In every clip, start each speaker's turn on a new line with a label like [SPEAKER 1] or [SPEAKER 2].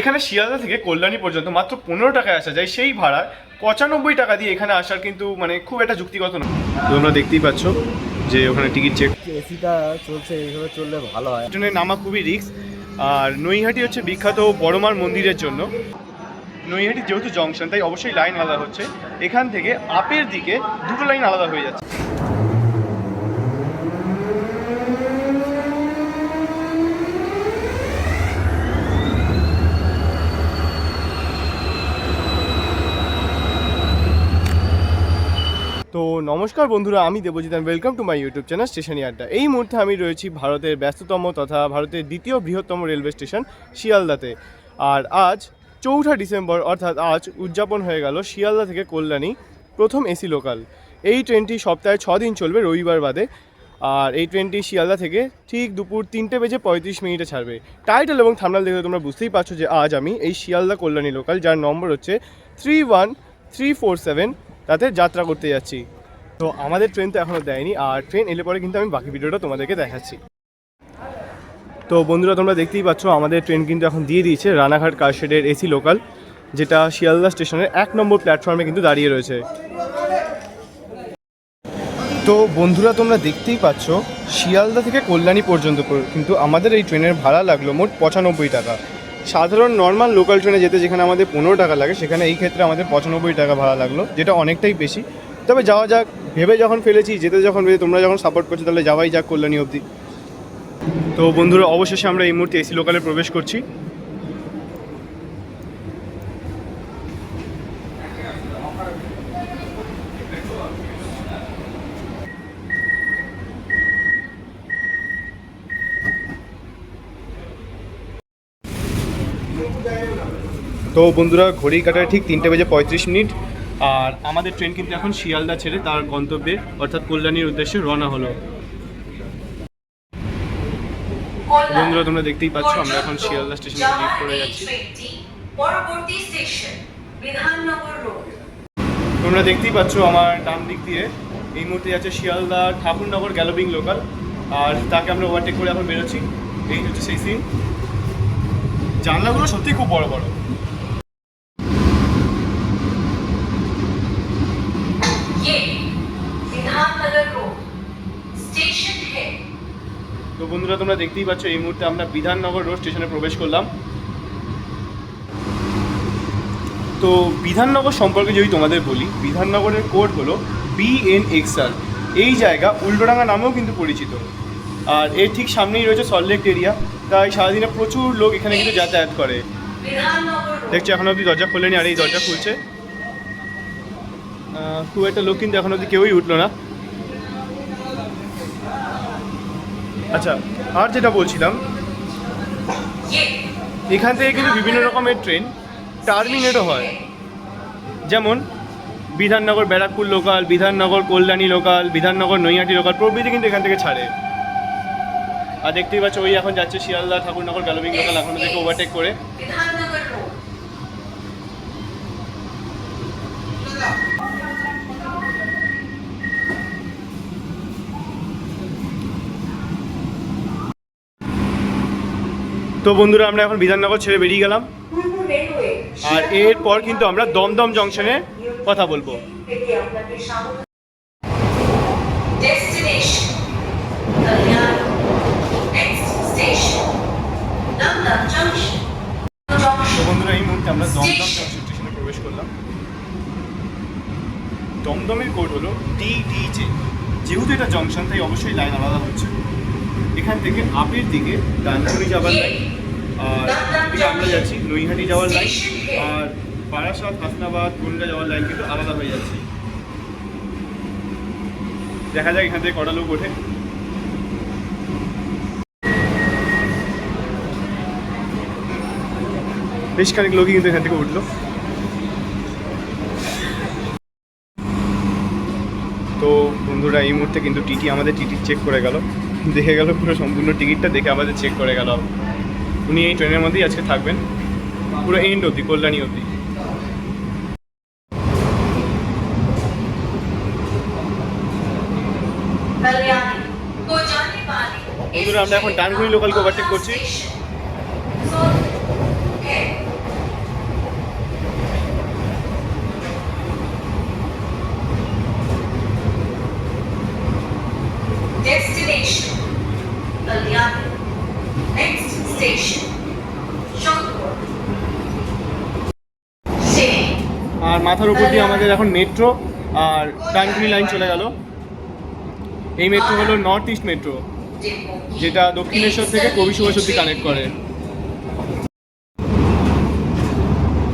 [SPEAKER 1] এখানে শিয়ালদা থেকে কল্যাণী পর্যন্ত মাত্র পনেরো টাকায় আসা যায় সেই ভাড়া পঁচানব্বই টাকা দিয়ে এখানে আসার কিন্তু মানে খুব একটা যুক্তিগত না তোমরা দেখতেই পাচ্ছ যে ওখানে টিকিট চেক
[SPEAKER 2] এসিটা চলছে এইভাবে চললে ভালো হয়।
[SPEAKER 1] ট্রেনে নামা খুবই রিস্ক আর নৈহাটি হচ্ছে বিখ্যাত বড়মার মন্দিরের জন্য। নৈহাটি যেহেতু জংশন তাই অবশ্যই লাইন আলাদা হচ্ছে। এখান থেকে আপের দিকে দুটো লাইন আলাদা হয়ে যাচ্ছে। তো নমস্কার বন্ধুরা, আমি Debjit welcome to my YouTube channel station আড্ডা এই মুহূর্তে আমি রয়েছি ভারতের ব্যস্ততম তথা ভারতের দ্বিতীয় বৃহত্তম রেলওয়ে স্টেশন, শিয়ালদাতে। আর আজ চৌঠা ডিসেম্বর, অর্থাৎ আজ উদযাপন হয়ে গেল শিয়ালদা থেকে কল্যাণী, প্রথম এসি লোকাল এই ট্রেনটি সপ্তাহে ছ দিন চলবে রবিবার বাদে। আর এই ট্রেনটি শিয়ালদা থেকে ঠিক দুপুর তিনটে বেজে পঁয়ত্রিশ মিনিটে ছাড়বে। টাইটেল এবং থামনাল দেখে তোমরা বুঝতেই পারছ যে আজ আমি এই শিয়ালদা কল্যাণী লোকাল যার নম্বর হচ্ছে three one three four seven তাতে যাত্রা করতে যাচ্ছি। তো আমাদের ট্রেন তো এখনও দেয়নি, আর ট্রেন এলে পরে কিন্তু আমি বাকি ভিডিওটা তোমাদেরকে দেখাচ্ছি। তো বন্ধুরা, তোমরা দেখতেই পাচ্ছ, আমাদের ট্রেন কিন্তু এখন দিয়ে দিয়েছে রানাঘাট কারশেডের এসি লোকাল যেটা শিয়ালদা স্টেশনের এক নম্বর প্ল্যাটফর্মে কিন্তু দাঁড়িয়ে রয়েছে। তো বন্ধুরা, তোমরা দেখতেই পাচ্ছ, শিয়ালদা থেকে কল্যাণী পর্যন্ত কিন্তু আমাদের এই ট্রেনের ভাড়া লাগল মোট পঁচানব্বই টাকা। সাধারণ নর্মাল লোকাল ট্রেনে যেতে যেখানে আমাদের পনেরো টাকা লাগে, সেখানে এই ক্ষেত্রে আমাদের পঁচানব্বই টাকা ভাড়া লাগল, যেটা অনেকটাই বেশি। তবে যাওয়া যাক, ভেবে যখন ফেলেছি, যেতে যখন ভেবে তোমরা যখন সাপোর্ট করছ, তাহলে যাওয়াই যাক কল্যাণী অবধি। তো বন্ধুরা, অবশেষে আমরা এই মুহূর্তে এসি লোকালে প্রবেশ করছি। তো বন্ধুরা ঘড়ি কাটায় ঠিক তিনটে বেজে পঁয়ত্রিশ মিনিট। আর আমাদের ট্রেন কিন্তু এখন শিয়ালদা ছেড়ে তার গন্তব্যে, অর্থাৎ কল্যাণীর উদ্দেশ্যে রওনা হলো। বন্ধুরা, তোমরা দেখতেই পাচ্ছ, আমরা এখন শিয়ালদা স্টেশনে লিভ করে যাচ্ছি।
[SPEAKER 3] পরবর্তী স্টেশন বিধাননগর রোড
[SPEAKER 1] তোমরা দেখতেই পাচ্ছ আমার ডান দিক দিয়ে, এই মুহূর্তে যাচ্ছে শিয়ালদা ঠাকুরনগর গ্যালোবিং লোকাল। আর তাকে আমরা ওভারটেক করে এখন বেরোচ্ছি। এই হচ্ছে সেই সিন জানলাগুলো সত্যি খুব বড় বড়। বন্ধুরা, তোমরা দেখতেই পাচ্ছ, এই মুহূর্তে আমরা বিধাননগর রোড স্টেশনে প্রবেশ করলাম। তো বিধাননগর সম্পর্কে যদি তোমাদের বলি, বিধাননগরের কোড হলো বিএনএক্সআর এই জায়গা উল্টোডাঙ্গা নামেও কিন্তু পরিচিত। আর এর ঠিক সামনেই রয়েছে সল্টলেক এরিয়া তাই সারাদিনে প্রচুর লোক এখানে কিন্তু যাতায়াত করে। দেখছি, এখন অবধি দরজা খোলেনি, আর এই দরজা খুলছে। খুব একটা লোক কিন্তু এখন অবধি কেউই উঠল না। আচ্ছা আর যেটা বলছিলাম, এখান থেকে কিন্তু বিভিন্ন রকমের ট্রেন টার্মিনেটও হয়। যেমন, Bidhannagar Barrackpore local Bidhannagar Kalyani local Bidhannagar Naihati local প্রভৃতি কিন্তু এখান থেকে ছাড়ে। আর দেখতেই পাচ্ছ, ওই এখন যাচ্ছে শিয়ালদা, ঠাকুরনগর গ্যালোবিং লোকাল এখন থেকে ওভারটেক করে। তো বন্ধুরা, আমরা এখন বিধাননগর ছেড়ে বেরিয়ে গেলাম। আর এরপর কিন্তু আমরা দমদম জংশনে কথা বলব
[SPEAKER 3] থেকে আপনাকে স্বাগত destination Kalyan next station Dum Dum junction
[SPEAKER 1] তো
[SPEAKER 3] জংশন
[SPEAKER 1] বন্ধুরা এই মুহূর্তে আমরা দমদম জংশন স্টেশনে প্রবেশ করলাম দমদমের কোড হলো ডিডিজে যেহেতু এটা জংশন তাই অবশ্যই লাইন আলাদা হচ্ছে এখান থেকে দিকে ডানকুনি যাওয়ার লাইন আর এদিকে আমরা যাচ্ছি নৈহাটি যাওয়ার লাইন আর বারাসাত হাসনাবাদ বনগা যাওয়ার লাইন কিন্তু আলাদা হয়ে যাচ্ছে। দেখা যাক এখান থেকে কটা লোক ওঠে। বেশ খানিক লোকই কিন্তু এখান থেকে উঠল। তো বন্ধুরা এই মুহূর্তে কিন্তু টিটি আমাদের টিকিট চেক করে গেল। দেখে গেল পুরো সম্পূর্ণ টিকিটটা দেখে আমাদের চেক করে গেল। উনি এই ট্রেনের মধ্যেই আজকে থাকবেন। পুরো এন্ড অবধি কল্যাণী অবধি। আমরা এখন ডানগুড়ি লোকাল কোভারটেক করছি। মাথার উপর দিয়ে আমাদের এখন মেট্রো আর ডানকুনি লাইন চলে গেল। এই মেট্রো হলো নর্থ ইস্ট মেট্রো যেটা দক্ষিণেশ্বর থেকে কবি সুভাষ কানেক্ট করে।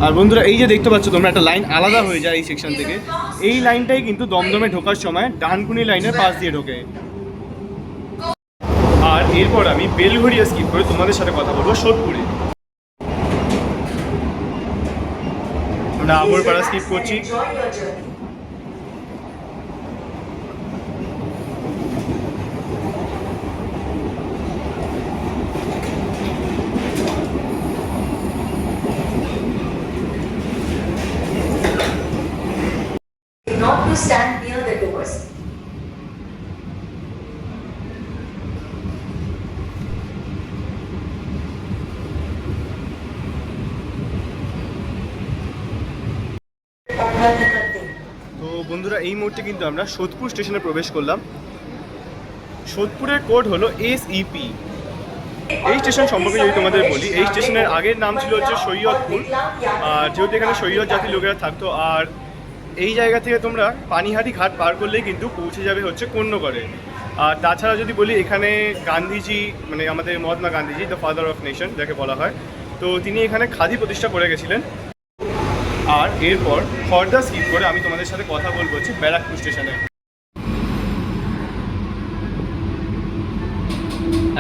[SPEAKER 1] আর বন্ধুরা, এই যে দেখতে পাচ্ছ তোমরা, একটা লাইন আলাদা হয়ে যায় এই সেকশন থেকে। এই লাইনটাই কিন্তু দমদমে ঢোকার সময় ডানকুনি লাইনের পাশ দিয়ে ঢোকে। আর এরপর আমি বেলঘড়িয়া স্কিপ করে তোমাদের সাথে কথা বলব সোদপুরে। আমরা আবরপাড়া স্কিপ করছি। বন্ধুরা, এই মুহূর্তে কিন্তু আমরা সোদপুর স্টেশনে প্রবেশ করলাম। সোদপুরের কোড হলো এসইপি। এই স্টেশন সম্পর্কে যদি তোমাদের বলি, এই স্টেশনের আগের নাম ছিল হচ্ছে সৈয়দপুর। আর যেহেতু এখানে সৈয়দ জাতির লোকেরা থাকতো, আর এই জায়গা থেকে তোমরা পানিহাটি ঘাট পার করলেই কিন্তু পৌঁছে যাবে হচ্ছে কন্যগড়ে আর তাছাড়া যদি বলি, এখানে গান্ধীজি মানে আমাদের Mahatma Gandhiji the father of nation যাকে বলা হয়, তো তিনি এখানে খাদি প্রতিষ্ঠা করে গেছিলেন। আর এরপর ফর্দা স্কিপ করে আমি তোমাদের সাথে কথা বলব হচ্ছে ব্যারাকপুর স্টেশনে।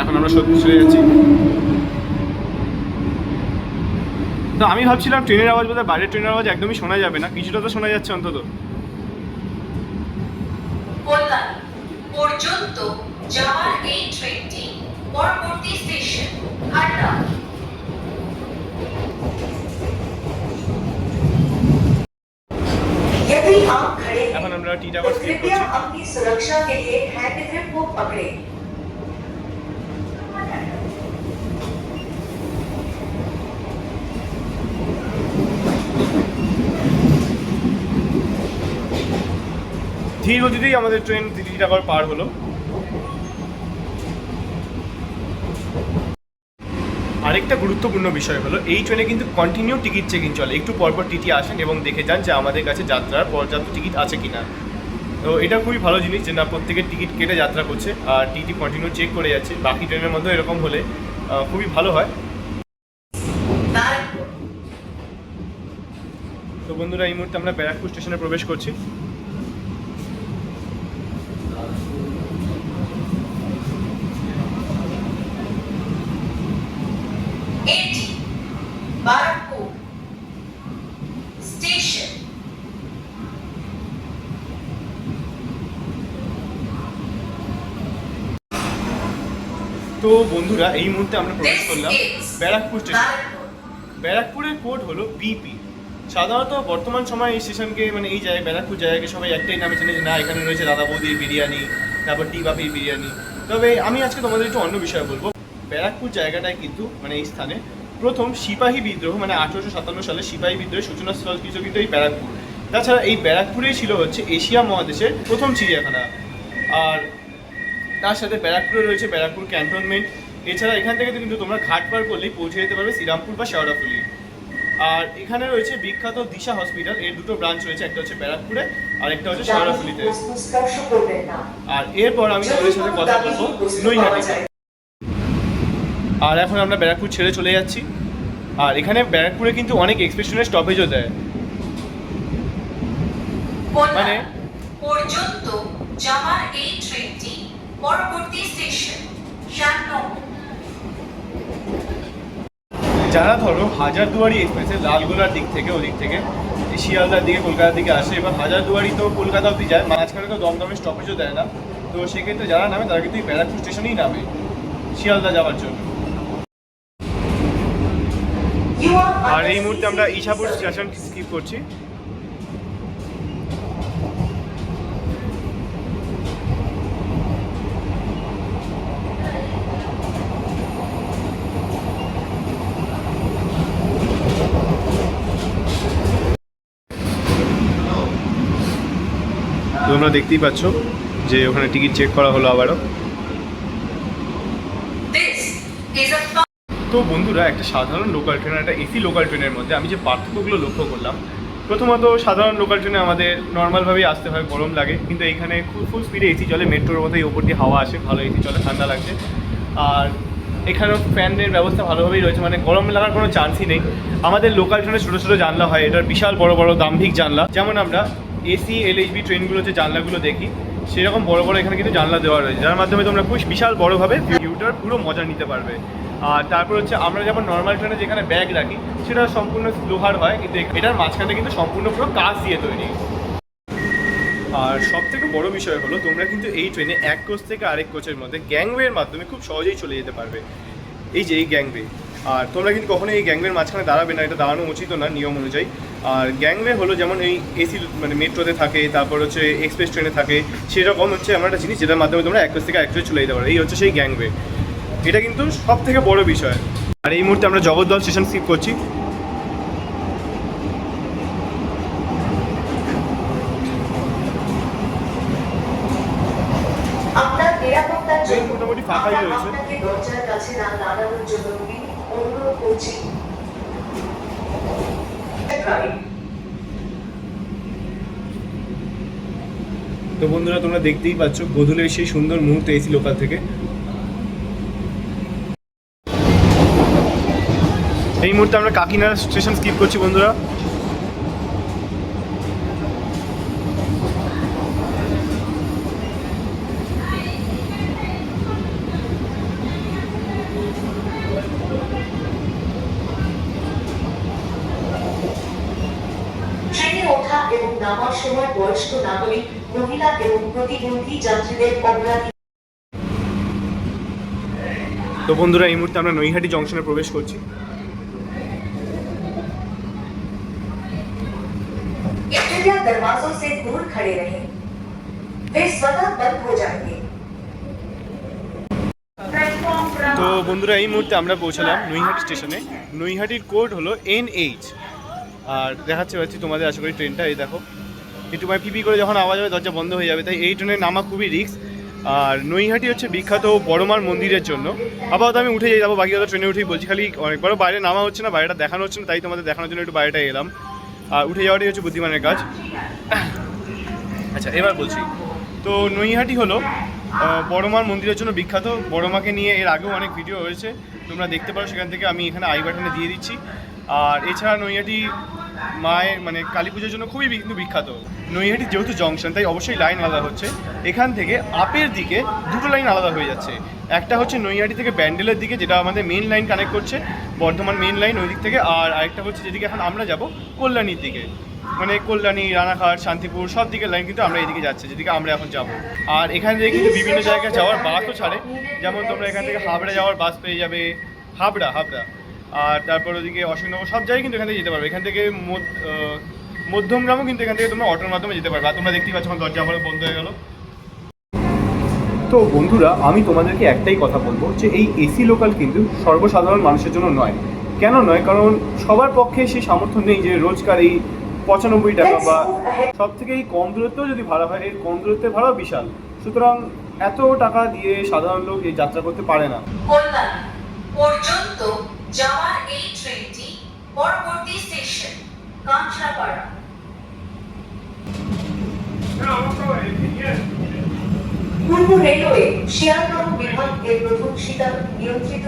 [SPEAKER 1] এখন আমরা সত্যি চলে যাচ্ছি। তো আমি ভাবছিলাম ট্রেনের আওয়াজ বোধহয় বাইরের ট্রেনের আওয়াজ একদমই শোনা যাবে না, কিছুটা তো শোনা যাচ্ছে অন্তত।
[SPEAKER 3] পর্যন্ত যাওয়ার এই ট্রেনটি পরবর্তী স্টেশন
[SPEAKER 1] আমরা টি টাওয়ার
[SPEAKER 3] तो
[SPEAKER 1] স্কিপ
[SPEAKER 3] कृपया
[SPEAKER 1] করছি
[SPEAKER 3] अपनी सुरक्षा के लिए हैंड ग्रिप को पकड़े
[SPEAKER 1] ধীর গতিতেই আমাদের ট্রেন টি টাওয়ার পার হলো আরেকটা গুরুত্বপূর্ণ বিষয় হলো এই ট্রেনে কিন্তু কন্টিনিউ টিকিট চেকিং চলে একটু পরপর টিটি আসেন এবং দেখে যান যে আমাদের কাছে যাত্রার পর্যাপ্ত টিকিট আছে কিনা তো এটা খুবই ভালো জিনিস যে না প্রত্যেকের টিকিট কেটে যাত্রা করছে আর টিকিট কন্টিনিউ চেক করে যাচ্ছে বাকি ট্রেনের মধ্যে এরকম হলে খুবই ভালো হয়। তো বন্ধুরা এই মুহূর্তে আমরা ব্যারাকপুর স্টেশনে প্রবেশ করছি। তো বন্ধুরা এই মুহূর্তে আমরা প্রবেশ করলাম ব্যারাকপুর স্টেশন ব্যারাকপুরের কোড হলো বিপি সাধারণত বর্তমান সময়ে এই স্টেশনকে মানে এই জায়গায় ব্যারাকপুর জায়গাকে সবাই একটাই নামে চেনে যে না এখানে রয়েছে দাদা বৌদির বিরিয়ানি তারপর টি বাপির বিরিয়ানি। তবে আমি আজকে তোমাদের একটু অন্য বিষয়ে বলব। ব্যারাকপুর জায়গাটায় কিন্তু মানে এই স্থানে প্রথম সিপাহী বিদ্রোহ মানে আঠেরোশো সাতান্ন সালে সিপাহী বিদ্রোহের সূচনা স্থল কিছু কিন্তু এই ব্যারাকপুর। তাছাড়া এই ব্যারাকপুরেই ছিল হচ্ছে এশিয়া মহাদেশের প্রথম চিড়িয়াখানা। আর তার সাথে ব্যারাকপুরে রয়েছে ব্যারাকপুর ক্যান্টনমেন্ট। এছাড়া এখান থেকে কিন্তু তোমরা ঘাট পার করলেই পৌঁছে যেতে পারবে শ্রীরামপুর বা শেওড়াফুলি। আর এখানে রয়েছে বিখ্যাত দিশা হসপিটাল এর দুটো ব্রাঞ্চ রয়েছে একটা হচ্ছে ব্যারাকপুরে আর একটা হচ্ছে শেওড়াফুলিতে। আর এরপর আমি তোমাদের সাথে কথা বলব নৈহাটিতে আর এখন আমরা ব্যারাকপুর ছেড়ে চলে যাচ্ছি। আর এখানে ব্যারাকপুরে কিন্তু অনেক এক্সপ্রেশনের স্টপেজও দেয়।
[SPEAKER 3] মানে
[SPEAKER 1] মানে
[SPEAKER 3] পর্যন্ত যাওয়ার এই ট্রেনটি পরবর্তী স্টেশন
[SPEAKER 1] যারা ধরো হাজারদুয়ারি এক্সপ্রেসের লালগোলার দিক থেকে ওদিক থেকে শিয়ালদার দিকে কলকাতার দিকে আসে এবার হাজারদুয়ারি তো কলকাতা অবধি যায় মাঝখানে তো দমদমে স্টপেজও দেয় না। তো সেক্ষেত্রে যারা নামে তারা কিন্তু ব্যারাকপুর স্টেশনেই নামে শিয়ালদা যাওয়ার জন্য। আর এই মুহূর্তে আমরা ইশাপুর স্টেশন স্কিপ করছি। তোমরা দেখতেই পাচ্ছ যে ওখানে টিকিট চেক করা হলো আবারও। তো বন্ধুরা একটা সাধারণ লোকাল ট্রেন একটা এসি লোকাল ট্রেনের মধ্যে আমি যে পার্থক্যগুলো লক্ষ্য করলাম প্রথমত সাধারণ লোকাল ট্রেনে আমাদের নর্মালভাবেই আসতে হয় গরম লাগে। কিন্তু এইখানে খুব ফুল স্পিডে এসি চলে মেট্রোর মতোই ওপর দিয়ে হাওয়া আসে ভালো এসি চলে ঠান্ডা লাগছে। আর এখানেও ফ্যানের ব্যবস্থা ভালোভাবেই রয়েছে মানে গরম লাগার কোনো চান্সই নেই। আমাদের লোকাল ট্রেনে ছোটো ছোটো জানলা হয় এটার বিশাল বড় বড় দাম্ভিক জানলা। যেমন আমরা এসি এলএইচবি ট্রেনগুলো যে জানলাগুলো দেখি। সেরকম বড় বড় এখানে কিন্তু জানলা দেওয়া রয়েছে। যার মাধ্যমে তোমরা খুব বিশাল বড়োভাবে ভিউটার পুরো মজা নিতে পারবে। আর তারপর হচ্ছে আমরা যেমন নর্মাল ট্রেনে যেখানে ব্যাগ রাখি, সেটা সম্পূর্ণ লোহার হয়, কিন্তু এটার মাঝখানে কিন্তু সম্পূর্ণ পুরো কাঁচ দিয়ে তৈরি। আর সব থেকে বড় বিষয় হলো, তোমরা কিন্তু এই ট্রেনে এক কোচ থেকে আরেক কোচের মধ্যে গ্যাংওয়ের মাধ্যমে খুব সহজেই চলে যেতে পারবে। এই যে এই গ্যাংওয়ে আর তোমরা কিন্তু কখনোই এই গ্যাংওয়ের মাঝখানে দাঁড়াবে না এটা দাঁড়ানো উচিত না নিয়ম অনুযায়ী। আর গ্যাংওয়ে হলো যেমন এই এসি মানে মেট্রোতে থাকে তারপর হচ্ছে এক্সপ্রেস ট্রেনে থাকে সেরকম হচ্ছে আমার একটা জিনিস যেটার মাধ্যমে তোমরা এক থেকে আরেক চলে যেতে পারো। এই হচ্ছে সেই গ্যাংওয়ে। এটা কিন্তু সব থেকে বড় বিষয়। আর এই মুহূর্তে আমরা জগদ্দল স্টেশন স্কিপ করছি। মোটামুটি ফাঁকাই রয়েছে।
[SPEAKER 3] করছি।
[SPEAKER 1] তো বন্ধুরা, তোমরা দেখতেই পাচ্ছ, গোধুলের সেই সুন্দর মুহূর্ত এসি লোকাল থেকে। এই মুহূর্তে আমরা কাকিনাড়া স্টেশন স্কিপ করছি বন্ধুরা
[SPEAKER 3] ট্রেনে ওঠা এবং নামার সময় বয়স্ক নাগরিক মহিলা এবং প্রতিবন্ধী যাত্রীদের অগ্রাধিকার
[SPEAKER 1] তো বন্ধুরা এই মুহূর্তে আমরা নৈহাটি জংশনে প্রবেশ করছি
[SPEAKER 3] कृपया दरवाजों से दूर खड़े रहें वे स्वतः बंद हो जाएंगे
[SPEAKER 1] তো বন্ধুরা এই মুহূর্তে আমরা পৌঁছালাম নৈহাটি স্টেশনে নৈহাটির কোড হলো এন এইচ আর দেখাচ্ছে পাচ্ছি তোমাদের, আশা করি ট্রেনটা এই দেখো। একটু মানে পিপি করে যখন আওয়াজ হবে, দরজা বন্ধ হয়ে যাবে, তাই এই ট্রেনে নামা খুবই রিস্ক আর নৈহাটি হচ্ছে বিখ্যাত বড়মার মন্দিরের জন্য। আপাতত আমি উঠে যাই যাব, বাকি কথা ট্রেনে উঠেই বলছি, খালি অনেকবারও বাইরে নামা হচ্ছে না, বাইরেটা দেখানো হচ্ছে না, তাই তোমাদের দেখানোর জন্য একটু বাইরেটা এলাম। আর উঠে যাওয়াটাই হচ্ছে বুদ্ধিমানের কাজ। আচ্ছা এবার বলছি। তো নৈহাটি হলো বড়মার মন্দিরের জন্য বিখ্যাত। বড়মাকে নিয়ে এর আগেও অনেক ভিডিও হয়েছে, তোমরা দেখতে পারো, সেখান থেকে আমি এখানে আই বাটনে দিয়ে দিচ্ছি। আর এছাড়া নৈহাটি মায়ের মানে কালী পুজোর জন্য খুবই কিন্তু বিখ্যাত। নৈহাটি যেহেতু জংশন, তাই অবশ্যই লাইন আলাদা হচ্ছে। এখান থেকে আপের দিকে দুটো লাইন আলাদা হয়ে যাচ্ছে। একটা হচ্ছে নৈহাটি থেকে ব্যান্ডেলের দিকে, যেটা আমাদের মেন লাইন কানেক্ট করছে, বর্ধমান মেন লাইন ওই দিক থেকে, আর আরেকটা হচ্ছে যেদিকে এখন আমরা যাব, কল্যাণীর দিকে। মানে কল্যাণী, রানাঘাট, শান্তিপুর, সব দিকের লাইন কিন্তু আমরা এদিকে যাচ্ছি, যেদিকে আমরা এখন যাব। আর এখান থেকে কিন্তু বিভিন্ন জায়গায় যাওয়ার বাসও ছাড়ে। যেমন তোমরা এখান থেকে হাবড়া যাওয়ার বাস পেয়ে যাবে। হাবড়া হাবড়া। আর তারপর ওদিকে অশোকনগর সব জায়গায় কিন্তু এখান থেকে যেতে পারবে। এখান থেকে মধ্যমগ্রামও কিন্তু এখান থেকে তোমরা অটোর মাধ্যমে যেতে পারবে। আর তোমরা দেখতেই পাচ্ছ এখন দরজা আমার বন্ধ হয়ে গেল। তো বন্ধুরা আমি তোমাদেরকে একটাই কথা বলব যে এই এসি লোকাল কিন্তু সর্বসাধারণ মানুষের জন্য নয়। কেন নয়? কারণ সবার পক্ষে সেই সামর্থ্য নেই যে রোজকার এই পঁচানব্বই টাকা বা সব থেকে এই কম দূরত্বেও যদি ভাড়া হয় এর কম দূরত্বের ভাড়াও বিশাল। সুতরাং এত টাকা দিয়ে সাধারণ লোক এই যাত্রা করতে পারে না।
[SPEAKER 3] পর্যন্ত যাওয়ার এই ট্রেনটি পরবর্তী স্টেশন কাঁচরাপাড়া পূর্ব রেলওয়ে শিয়ালদহ বিভাগ এর প্রথম শীতল নিয়ন্ত্রিত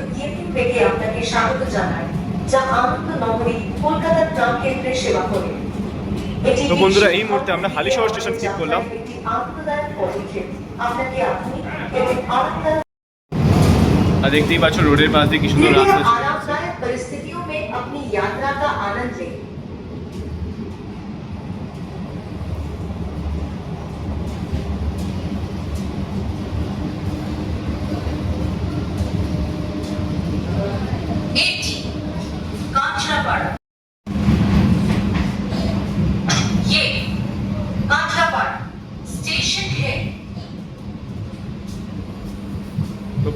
[SPEAKER 3] আপনাকে স্বাগত জানায় যা আনন্দ নগরী কলকাতার ট্রাম কেন্দ্রে সেবা করে।
[SPEAKER 1] তো বন্ধুরা, এই মুহূর্তে আমরা হালিশহর স্টেশন skip করলাম।
[SPEAKER 3] আপনাকে আধুনিক এবং আরামদায়ক
[SPEAKER 1] আর দেখতেই পাচ্ছ রোডের পাশ দিয়ে কি সুন্দর রাস্তা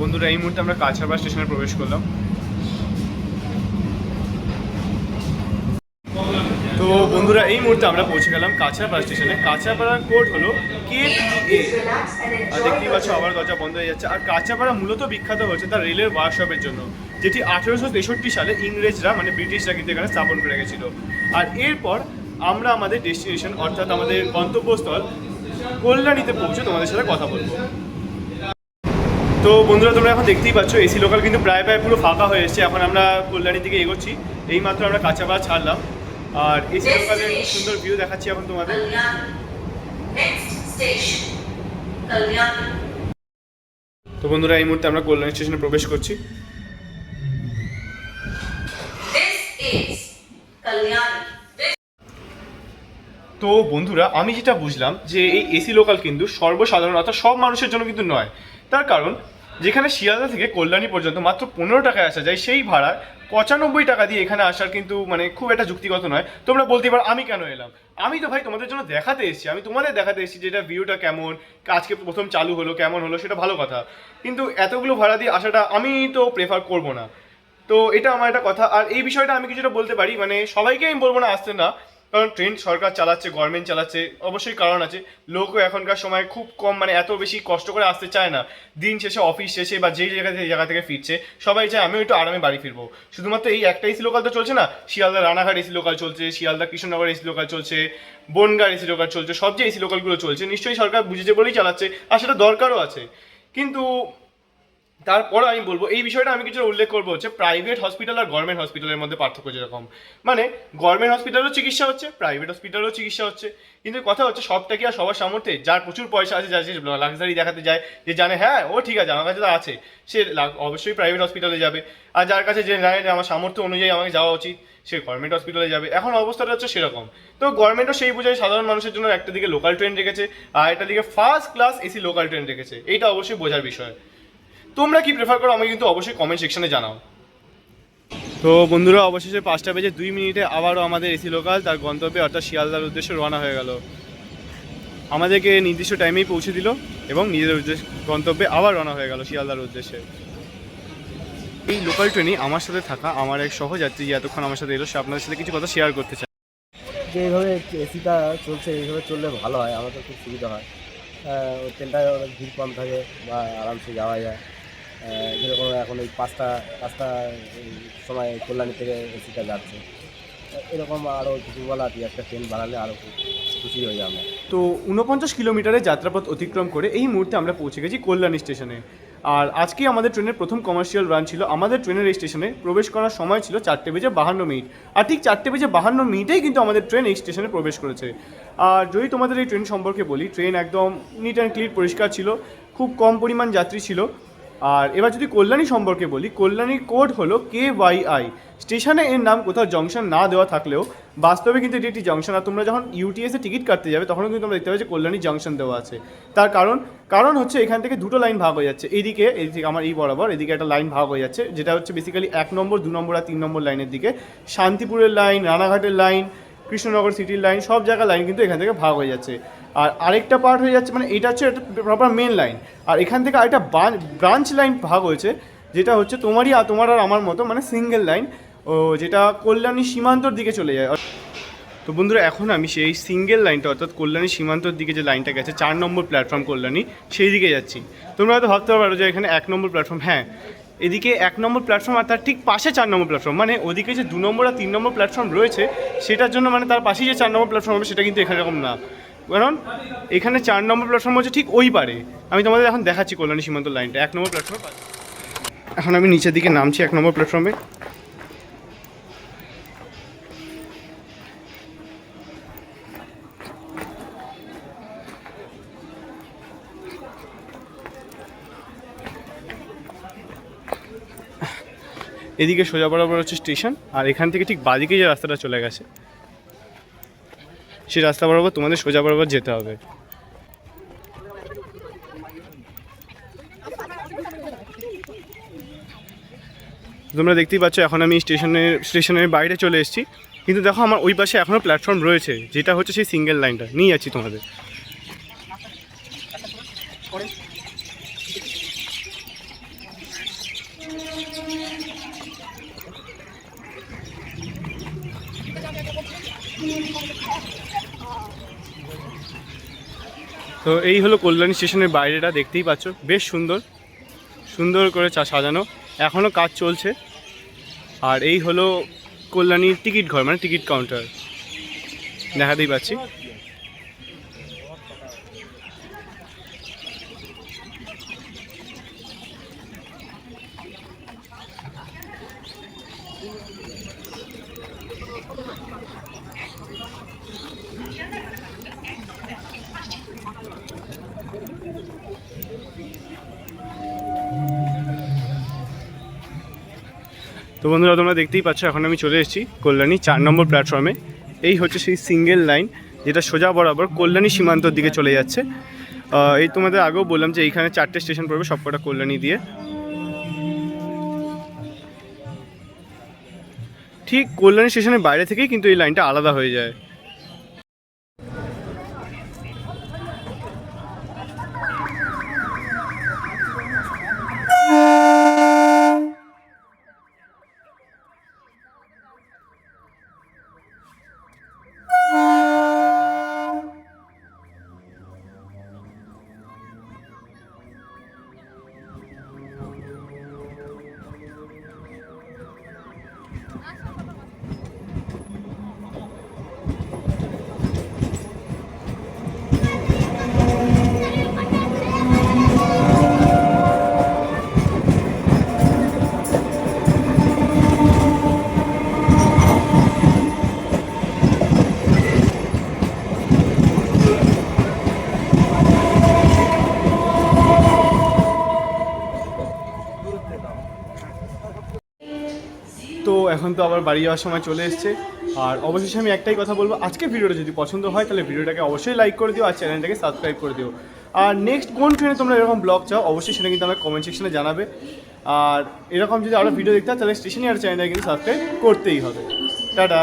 [SPEAKER 1] বন্ধুরা, এই মুহূর্তে আমরা কাছাড়া স্টেশনে প্রবেশ করলাম। তো বন্ধুরা, এই মুহূর্তে আমরা পৌঁছে গেলাম কাছাড়া স্টেশনে। কাছাড়াপাড়ার কোড হলো কে
[SPEAKER 3] and
[SPEAKER 1] আর দেখতেই পাচ্ছ, আবার দরজা বন্ধ হয়ে যাচ্ছে। আর কাঁচাপাড়া মূলত বিখ্যাত হচ্ছে তার রেলের ওয়ার্কশপের জন্য, যেটি আঠেরোশো তেষট্টি সালে ইংরেজরা মানে ব্রিটিশরা কিন্তু এখানে স্থাপন করে গেছিল আর এরপর আমরা আমাদের ডেস্টিনেশন অর্থাৎ আমাদের গন্তব্যস্থল কল্যাণীতে পৌঁছে তোমাদের সাথে কথা বলব। তো বন্ধুরা তোমরা এখন দেখতেই পাচ্ছ এসি লোকাল কিন্তু প্রায় প্রায় পুরো ফাঁকা হয়ে এসেছে। এখন আমরা কল্যাণীর দিকে এগোচ্ছি। এই মাত্র আমরা কাঁচাপাড়া ছাড়লাম। আর এসি লোকালের খুব সুন্দর ভিউ দেখাচ্ছি এখন তোমাদের. তো বন্ধুরা এই মুহূর্তে আমরা কল্যাণী স্টেশনে প্রবেশ করছি। তো বন্ধুরা আমি যেটা বুঝলাম যে এই এসি লোকাল কিন্তু সর্বসাধারণ অর্থাৎ সব মানুষের জন্য কিন্তু নয়। তার কারণ, যেখানে শিয়ালদা থেকে কল্যাণী পর্যন্ত মাত্র পনেরো টাকায় আসা যায়, সেই ভাড়া পঁচানব্বই টাকা দিয়ে এখানে আসার কিন্তু মানে খুব একটা যুক্তিগত নয়। তোমরা বলতে পারো, আমি কেন এলাম? আমি তো ভাই তোমাদের জন্য দেখাতে এসেছি, আমি তোমাদের দেখাতে এসেছি যে এটা ভিউটা কেমন, আজকে প্রথম চালু হলো, কেমন হলো, সেটা ভালো কথা। কিন্তু এতগুলো ভাড়া দিয়ে আসাটা আমি তো প্রেফার করব না। তো এটা আমার একটা কথা, আর এই বিষয়টা আমি কিছুটা বলতে পারি মানে সবাইকে আমি বলব না, আসতে না। কারণ ট্রেন সরকার চালাচ্ছে গভর্নমেন্ট চালাচ্ছে, অবশ্যই কারণ আছে। লোকও এখনকার সময় খুব কম মানে এত বেশি কষ্ট করে আসতে চায় না। দিন শেষে অফিস শেষে বা যেই জায়গা থেকে জায়গা থেকে ফিরছে, সবাই চায় আমিও একটু আরামে বাড়ি ফিরবো। শুধুমাত্র এই একটা এসি লোকাল তো চলছে না, শিয়ালদা রানাঘাট এসি লোকাল চলছে, শিয়ালদা কৃষ্ণনগর এসি লোকাল চলছে, বনগাঁ এসি লোকাল চলছে, সব যে এসি লোকালগুলো চলছে, নিশ্চয়ই সরকার বুঝেছে বলেই চালাচ্ছে, আর সেটা দরকারও আছে। কিন্তু তারপর আমি বলব, এই বিষয়টা আমি কিছু উল্লেখ করব হচ্ছে প্রাইভেট হসপিটাল আর গভর্নমেন্ট হসপিটালের মধ্যে পার্থক্য যেরকম। মানে গভর্নমেন্ট হসপিটালও চিকিৎসা হচ্ছে প্রাইভেট হসপিটালও চিকিৎসা হচ্ছে। কিন্তু কথা হচ্ছে সবটা কি আর সবার সামর্থ্যে? যার প্রচুর পয়সা আছে, যার যে লাক্সারি দেখাতে যায়, যে জানে হ্যাঁ ও ঠিক আছে, আমার কাছে তো আছে। সে অবশ্যই প্রাইভেট হসপিটালে যাবে। আর যার কাছে যে জানে যে আমার সামর্থ্য অনুযায়ী আমাকে যাওয়া উচিত, সে গভর্নমেন্ট হসপিটালে যাবে। এখন অবস্থাটা হচ্ছে সেরকম। তো গভর্নমেন্টও সেই বুঝে সাধারণ মানুষের জন্য একটা দিকে লোকাল ট্রেন রেখেছে, আর একটা দিকে first class AC local train রেখেছে। এইটা অবশ্যই বোঝার বিষয়। তোমরা কি প্রেফার করো, আমাকে কিন্তু অবশ্যই কমেন্ট সেকশনে জানাও। তো বন্ধুরা, অবশেষে পাঁচটা বেজে দুই মিনিটে আবারও আমাদের এসি লোকাল তার গন্তব্যে, অর্থাৎ শিয়ালদার উদ্দেশ্যে রওনা হয়ে গেল। আমাদেরকে নির্দিষ্ট টাইমেই পৌঁছে দিল এবং নিজেদের উদ্দেশ্য, গন্তব্যে আবার রওনা হয়ে গেল শিয়ালদার উদ্দেশ্যে। এই লোকাল ট্রেনে আমার সাথে থাকা আমার এক সহযাত্রী যে এতক্ষণ আমার সাথে এলো, সে আপনাদের সাথে কিছু কথা শেয়ার করতে চায়।
[SPEAKER 2] যে এইভাবে এসিটা চলছে, এইভাবে চললে ভালো হয়, আমাদের খুব সুবিধা হয়। ট্রেনটায় অনেক ভিড় কম থাকে বা আরামসে যাওয়া যায়। যেরকম এখন এই পাঁচটা পাঁচটা সময় কল্যাণী থেকে এসিটা যাচ্ছে। এরকম আরও কিছু বলা একটা ট্রেন বাড়ালে আরও খুশি হয়ে যাবে
[SPEAKER 1] তো উনপঞ্চাশ কিলোমিটারের যাত্রাপথ অতিক্রম করে এই মুহূর্তে আমরা পৌঁছে গেছি কল্যাণী স্টেশনে। আর আজকে আমাদের ট্রেনের প্রথম কমার্শিয়াল রান ছিল। আমাদের ট্রেনের এই স্টেশনে প্রবেশ করার সময় ছিল চারটে বেজে বাহান্ন মিনিট। আর ঠিক চারটে বেজে বাহান্ন মিনিটেই কিন্তু আমাদের ট্রেন এই স্টেশনে প্রবেশ করেছে। আর যদি তোমাদের এই ট্রেন সম্পর্কে বলি ট্রেন একদম নিট অ্যান্ড ক্লিন পরিষ্কার ছিল। খুব কম পরিমাণ যাত্রী ছিল। আর এবার যদি কল্যাণী সম্পর্কে বলি কল্যাণীর কোড হলো কে ওয়াই আই স্টেশনে এর নাম কোথাও জংশন না দেওয়া থাকলেও বাস্তবে কিন্তু এটি একটি জংশন আর তোমরা যখন ইউটিএসে টিকিট কাটতে যাবে তখন কিন্তু তোমরা দেখতে পাবে যে কল্যাণী জংশন দেওয়া আছে। তার কারণ কারণ হচ্ছে এখান থেকে দুটো লাইন ভাগ হয়ে যাচ্ছে। এইদিকে এইদিকে আমার এই বরাবর, এদিকে একটা লাইন ভাগ হয়ে যাচ্ছে, যেটা হচ্ছে বেসিক্যালি এক নম্বর, দু নম্বর আর তিন নম্বর লাইনের দিকে। শান্তিপুরের লাইন রানাঘাটের লাইন কৃষ্ণনগর সিটির লাইন সব জায়গার লাইন কিন্তু এখান থেকে ভাগ হয়ে যাচ্ছে। আর আরেকটা পার্ট হয়ে যাচ্ছে মানে এটা হচ্ছে প্রপার মেন লাইন আর এখান থেকে আরেকটা ব্রাঞ্চ লাইন ভাগ হয়েছে, যেটা হচ্ছে তোমারই আর তোমার আর আমার মতো মানে সিঙ্গেল লাইন ও যেটা কল্যাণী সীমান্তর দিকে চলে যায়। তো বন্ধুরা, এখন আমি সেই সিঙ্গেল লাইনটা অর্থাৎ কল্যাণী সীমান্তর দিকে যে লাইনটা গেছে, চার নম্বর প্ল্যাটফর্ম কল্যাণী, সেই দিকে যাচ্ছি। তোমরা হয়তো ভাবতে পারো যে এখানে এক নম্বর প্ল্যাটফর্ম হ্যাঁ। এদিকে এক নম্বর প্ল্যাটফর্ম আর তার ঠিক পাশে চার নম্বর প্ল্যাটফর্ম মানে ওদিকে যে দু নম্বর আর তিন নম্বর প্ল্যাটফর্ম রয়েছে, সেটার জন্য মানে তার পাশেই যে চার নম্বর প্ল্যাটফর্ম হবে, সেটা কিন্তু এখানে এরকম না। কারণ এখানে চার নম্বর প্ল্যাটফর্ম হচ্ছে ঠিক ওই পারে। আমি তোমাদের এখন দেখাচ্ছি কল্যাণী সীমান্ত লাইনটা এক নম্বর প্ল্যাটফর্ম এখন আমি নিচের দিকে নামছি এক নম্বর প্ল্যাটফর্মে এদিকে সোজা বরাবর হচ্ছে স্টেশন আর এখান থেকে ঠিক বাদিকে যে রাস্তাটা চলে গেছে সেই রাস্তা বরাবর তোমাদের সোজা বরাবর যেতে হবে। তোমরা দেখতেই পাচ্ছ, এখন আমি স্টেশনের স্টেশনের বাইরে চলে এসেছি। কিন্তু দেখো, আমার ওই পাশে এখনও প্ল্যাটফর্ম রয়েছে, যেটা হচ্ছে সেই সিঙ্গেল লাইনটা নিয়ে যাচ্ছি তোমাদের। তো এই হলো কল্যাণী স্টেশনের বাইরেটা, দেখতেই পাচ্ছ। বেশ সুন্দর। সুন্দর করে চা সাজানো। এখনও কাজ চলছে। আর এই হলো কল্যাণীর টিকিট ঘর মানে টিকিট কাউন্টার। দেখাতেই পাচ্ছি। বন্ধুরা, তোমরা দেখতেই পাচ্ছ, এখন আমি চলে এসেছি কল্যাণী চার নম্বর প্ল্যাটফর্মে এই হচ্ছে সেই সিঙ্গেল লাইন যেটা সোজা বরাবর কল্যাণী সীমান্তর দিকে চলে যাচ্ছে। এই তোমাদের আগেও বললাম যে এইখানে চারটে স্টেশন পড়বে, সবকটা কল্যাণী দিয়ে। ঠিক কল্যাণী স্টেশনের বাইরে থেকেই কিন্তু এই লাইনটা আলাদা হয়ে যায়। এখন তো আবার বাড়ি যাওয়ার সময় চলে এসছে। আর অবশেষে আমি একটাই কথা বলব, আজকে ভিডিওটা যদি পছন্দ হয়, তাহলে ভিডিওটাকে অবশ্যই লাইক করে দিও আর চ্যানেলটাকে সাবস্ক্রাইব করে দিও। আর নেক্সট কোন ট্রেনে তোমরা এরকম ব্লগ চাও, অবশ্যই সেটা কিন্তু আমার কমেন্ট সেকশনে জানাবে। আর এরকম যদি আরও ভিডিও দেখতে হয় তাহলে স্টেশনে আর চ্যানেলটাকে কিন্তু সাবস্ক্রাইব করতেই হবে। টাটা!